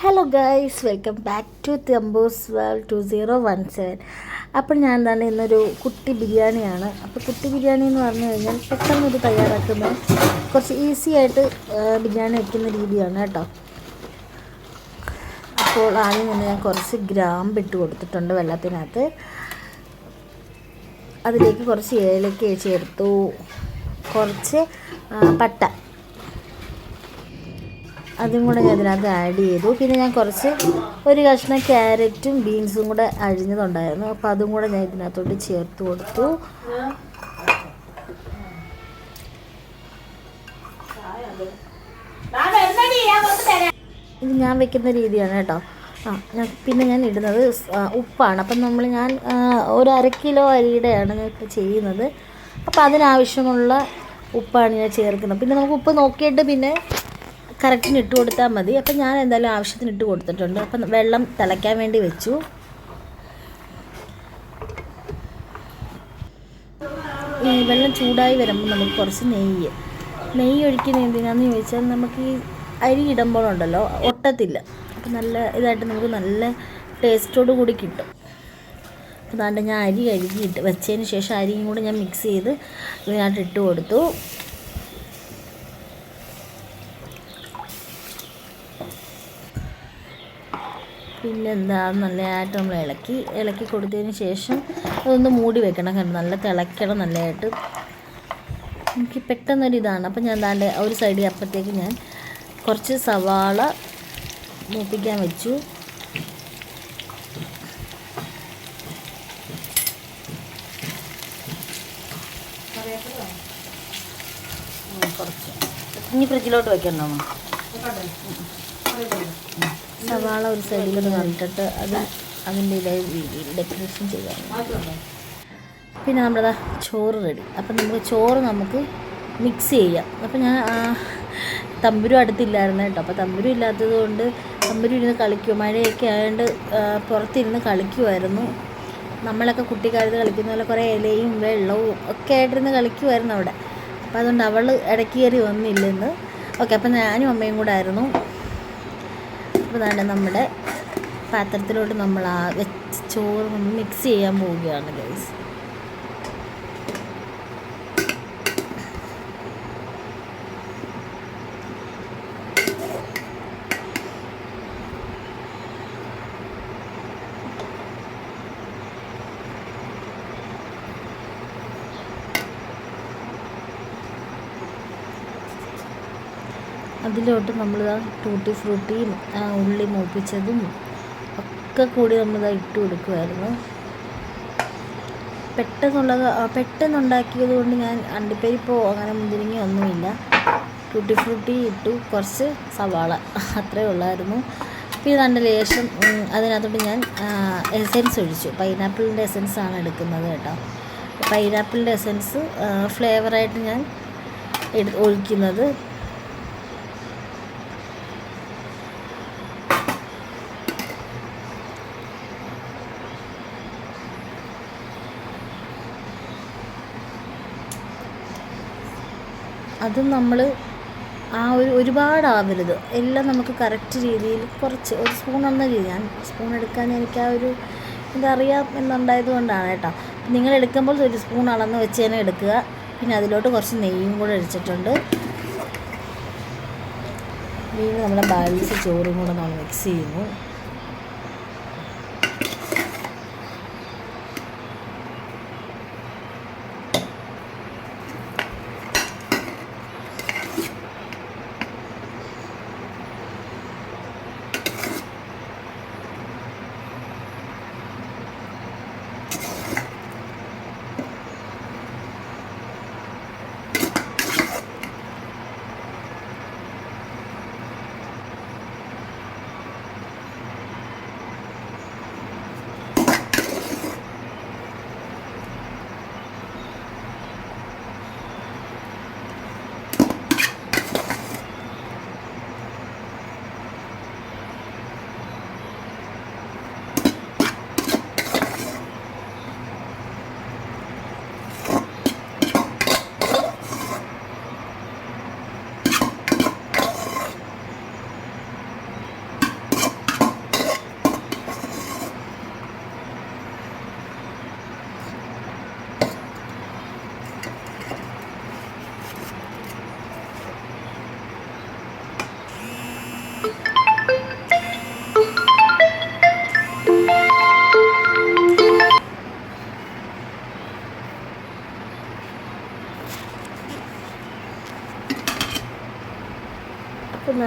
Hello guys welcome back to Thampoos world two zero one seven അപ്പോൾ ഞാൻ എന്താണ് ഇന്നൊരു കുട്ടി ബിരിയാണിയാണ്. അപ്പോൾ കുട്ടി ബിരിയാണി എന്ന് പറഞ്ഞു കഴിഞ്ഞാൽ പെട്ടെന്ന് ഇത് തയ്യാറാക്കുന്ന കുറച്ച് ഈസി ആയിട്ട് ബിരിയാണി വയ്ക്കുന്ന രീതിയാണ് കേട്ടോ. അപ്പോൾ ആദ്യം തന്നെ ഞാൻ കുറച്ച് ഗ്രാമ്പ് ഇട്ട് കൊടുത്തിട്ടുണ്ട് വെള്ളത്തിനകത്ത്. അതിലേക്ക് കുറച്ച് ഏലക്ക ചേർത്തു കുറച്ച് പട്ട. അതും കൂടെ ഞാൻ ഇതിനകത്ത് ആഡ് ചെയ്തു. പിന്നെ ഞാൻ കുറച്ച് ഒരു കഷ്ണം ക്യാരറ്റും ബീൻസും കൂടെ അഴിഞ്ഞതുണ്ടായിരുന്നു അപ്പോൾ അതും കൂടെ ഞാൻ ഇതിനകത്തോട്ട് ചേർത്ത് കൊടുത്തു. ഇത് ഞാൻ വെക്കുന്ന രീതിയാണ് കേട്ടോ. ആ ഞാൻ പിന്നെ ഞാൻ ഇടുന്നത് ഉപ്പാണ്. അപ്പം നമ്മൾ ഞാൻ ഒരു അര കിലോ അരിയുടെയാണ് ഞാൻ ഇപ്പോൾ ചെയ്യുന്നത്. അപ്പോൾ അതിനാവശ്യമുള്ള ഉപ്പാണ് ഞാൻ ചേർക്കുന്നത്. പിന്നെ നമുക്ക് ഉപ്പ് നോക്കിയിട്ട് പിന്നെ കറക്റ്റിന് ഇട്ട് കൊടുത്താൽ മതി. അപ്പം ഞാൻ എന്തായാലും ആവശ്യത്തിന് ഇട്ട് കൊടുത്തിട്ടുണ്ട്. അപ്പം വെള്ളം തിളയ്ക്കാൻ വേണ്ടി വെച്ചു. ഈ വെള്ളം ചൂടായി വരുമ്പോൾ നമുക്ക് കുറച്ച് നെയ്യ്. നെയ്യ് ഒഴിക്കുന്നത് എന്തിനാന്ന് ചോദിച്ചാൽ നമുക്ക് ഈ അരി ഇടുമ്പോഴുണ്ടല്ലോ ഒട്ടത്തില്ല. അപ്പം നല്ല ഇതായിട്ട് നമുക്ക് നല്ല ടേസ്റ്റോട് കൂടി കിട്ടും. അതാണ്ട് ഞാൻ അരി കഴുകിയിട്ട് വെച്ചതിന് ശേഷം അരിയും കൂടി ഞാൻ മിക്സ് ചെയ്ത് ഇതിനകത്ത് ഇട്ട് കൊടുത്തു. പിന്നെന്താ നല്ലതായിട്ട് നമ്മൾ ഇളക്കി ഇളക്കി കൊടുത്തതിന് ശേഷം അതൊന്ന് മൂടി വെക്കണം കാരണം നല്ല തിളയ്ക്കണം നല്ലതായിട്ട്. എനിക്ക് പെട്ടെന്നൊരിതാണ്. അപ്പം ഞാൻ ദാണ്ട് ഒരു സൈഡിൽ അപ്പോഴത്തേക്ക് ഞാൻ കുറച്ച് സവാള മൂപ്പിക്കാൻ വെച്ചു. കുറച്ച്. ഇനി ഫ്രിഡ്ജിലോട്ട് വെക്കണ്ടോ? സവാള ഒരു സൈഡിൽ കണ്ടിട്ട് അത് അതിന്റെ രീതിയിൽ ഡെക്കറേഷൻ ചെയ്യാം പിന്നെ നമ്മുടെ ചോറ് റെഡി അപ്പം നമുക്ക് ചോറ് നമുക്ക് മിക്സ് ചെയ്യാം. അപ്പം ഞാൻ തമ്പുരു അടുത്തില്ലായിരുന്നു കേട്ടോ. അപ്പോൾ തമ്പുരു ഇല്ലാത്തത് കൊണ്ട് തമ്പുരു ഇരുന്ന് കളിക്കും. മഴയൊക്കെ ആയതുകൊണ്ട് പുറത്തിരുന്ന് കളിക്കുമായിരുന്നു നമ്മളൊക്കെ കുട്ടിക്കാലത്ത് കളിക്കുന്ന പോലെ കുറേ ഇലയും വെള്ളവും ഒക്കെ ആയിട്ടിരുന്ന് കളിക്കുമായിരുന്നു അവിടെ. അപ്പോൾ അതുകൊണ്ട് അവൾ ഇടയ്ക്ക് കയറി വന്നില്ലെന്ന്. ഓക്കെ അപ്പം ഞാനും അമ്മയും കൂടെ ആയിരുന്നു. അതാണ് നമ്മുടെ പാത്രത്തിലോട്ട് നമ്മൾ ആ ചോറ് മിക്സ് ചെയ്യാൻ പോവുകയാണ് ഗൈസ് അതിലോട്ട് നമ്മൾ ടൂട്ടി ഫ്രൂട്ടിയും ഉള്ളി മൂപ്പിച്ചതും ഒക്കെ കൂടി നമ്മൾ ഇട്ട് കൊടുക്കുമായിരുന്നു പെട്ടെന്നുള്ളത് പെട്ടെന്നുണ്ടാക്കിയത് കൊണ്ട് ഞാൻ അണ്ടിപ്പരിപ്പോ അങ്ങനെ മുന്തിരിങ്ങ ഒന്നുമില്ല. ടൂട്ടി ഫ്രൂട്ടി ഇട്ടു കുറച്ച് സവാള അത്രേ ഉള്ളായിരുന്നു. പിന്നെ നല്ല ലേശം അതിനകത്തോട്ട് ഞാൻ എസെൻസ് ഒഴിച്ചു. പൈനാപ്പിളിന്റെ എസെൻസ് ആണ് എടുക്കുന്നത് കേട്ടോ. പൈനാപ്പിളിന്റെ എസെൻസ് ഫ്ലേവറായിട്ട് ഞാൻ ഒഴിക്കുന്നത്. അതും നമ്മൾ ആ ഒരു ഒരുപാടാവരുത്. എല്ലാം നമുക്ക് കറക്റ്റ് രീതിയിൽ കുറച്ച് ഒരു സ്പൂൺ എന്ന രീതി ഞാൻ സ്പൂൺ എടുക്കാൻ എനിക്ക് ആ ഒരു ഇതറിയാം എന്നുണ്ടായത് കൊണ്ടാണ് കേട്ടോ. നിങ്ങൾ എടുക്കുമ്പോൾ ഒരു സ്പൂൺ അളന്ന് വെച്ച് തന്നെ എടുക്കുക. പിന്നെ അതിലോട്ട് കുറച്ച് നെയ്യും കൂടെ ഒഴിച്ചിട്ടുണ്ട്. വീണ്ടും നമ്മുടെ ബാലൻസ് ചോറും കൂടെ നമ്മൾ മിക്സ് ചെയ്യുന്നു.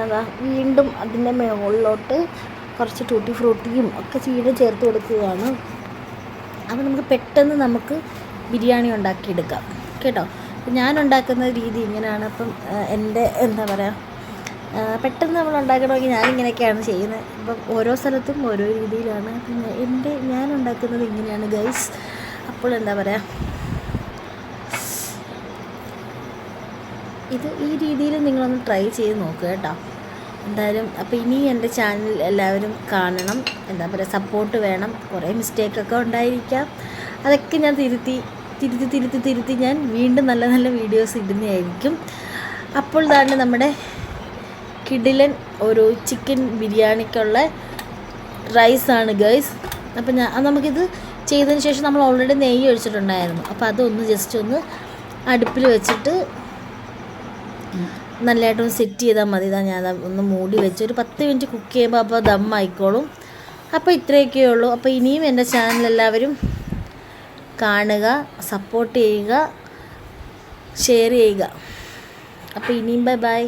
അതാ വീണ്ടും അതിന്റെ മുകളിലോട്ട് കുറച്ച് ടൂട്ടി ഫ്രൂട്ടിയും ഒക്കെ വീണ്ടും ചേർത്ത് കൊടുക്കുകയാണ്. അപ്പോൾ നമുക്ക് പെട്ടെന്ന് നമുക്ക് ബിരിയാണി ഉണ്ടാക്കിയെടുക്കാം. കേട്ടോ? ഞാൻ ഉണ്ടാക്കുന്ന രീതി ഇങ്ങനെയാണ്. അപ്പം എന്റെ എന്താ പറയുക പെട്ടെന്ന് നമ്മൾ ഉണ്ടാക്കണമെങ്കിൽ ഞാനിങ്ങനെയൊക്കെയാണ് ചെയ്യുന്നത്. അപ്പം ഓരോ സ്ഥലത്തും ഓരോ രീതിയിലാണ്. പിന്നെ എന്റെ ഞാൻ ഉണ്ടാക്കുന്നത് ഇങ്ങനെയാണ് ഗൈസ് അപ്പോൾ എന്താ പറയുക ഇത് ഈ രീതിയിൽ നിങ്ങളൊന്ന് ട്രൈ ചെയ്ത് നോക്കുക കേട്ടോ. എന്തായാലും അപ്പോൾ ഇനി എന്റെ ചാനൽ എല്ലാവരും കാണണം. എന്താ പറയുക സപ്പോർട്ട് വേണം. കുറേ മിസ്റ്റേക്കൊക്കെ ഉണ്ടായിരിക്കാം. അതൊക്കെ ഞാൻ തിരുത്തി തിരുത്തി തിരുത്തി തിരുത്തി ഞാൻ വീണ്ടും നല്ല നല്ല വീഡിയോസ് ഇടുന്നതായിരിക്കും. അപ്പോൾ തന്നെ നമ്മുടെ കിഡിലൻ ഒരു ചിക്കൻ ബിരിയാണിക്കുള്ള റൈസാണ് ഗൈസ് അപ്പം ഞാൻ നമുക്കിത് ചെയ്തതിന് ശേഷം നമ്മൾ ഓൾറെഡി നെയ്യ് ഒഴിച്ചിട്ടുണ്ടായിരുന്നു. അപ്പോൾ അതൊന്ന് ജസ്റ്റ് ഒന്ന് അടുപ്പിൽ വെച്ചിട്ട് നല്ലതായിട്ടൊന്ന് സെറ്റ് ചെയ്താൽ മതി. ഇതാ ഞാൻ ഒന്ന് മൂടി വെച്ച് ഒരു പത്ത് മിനിറ്റ് കുക്ക് ചെയ്യുമ്പോൾ അപ്പോൾ ദം ആയിക്കോളും. അപ്പോൾ ഇത്രയൊക്കെ ഉള്ളൂ. അപ്പോൾ ഇനിയും എന്റെ ചാനൽ എല്ലാവരും കാണുക സപ്പോർട്ട് ചെയ്യുക ഷെയർ ചെയ്യുക. അപ്പോൾ ഇനിയും ബൈ ബൈ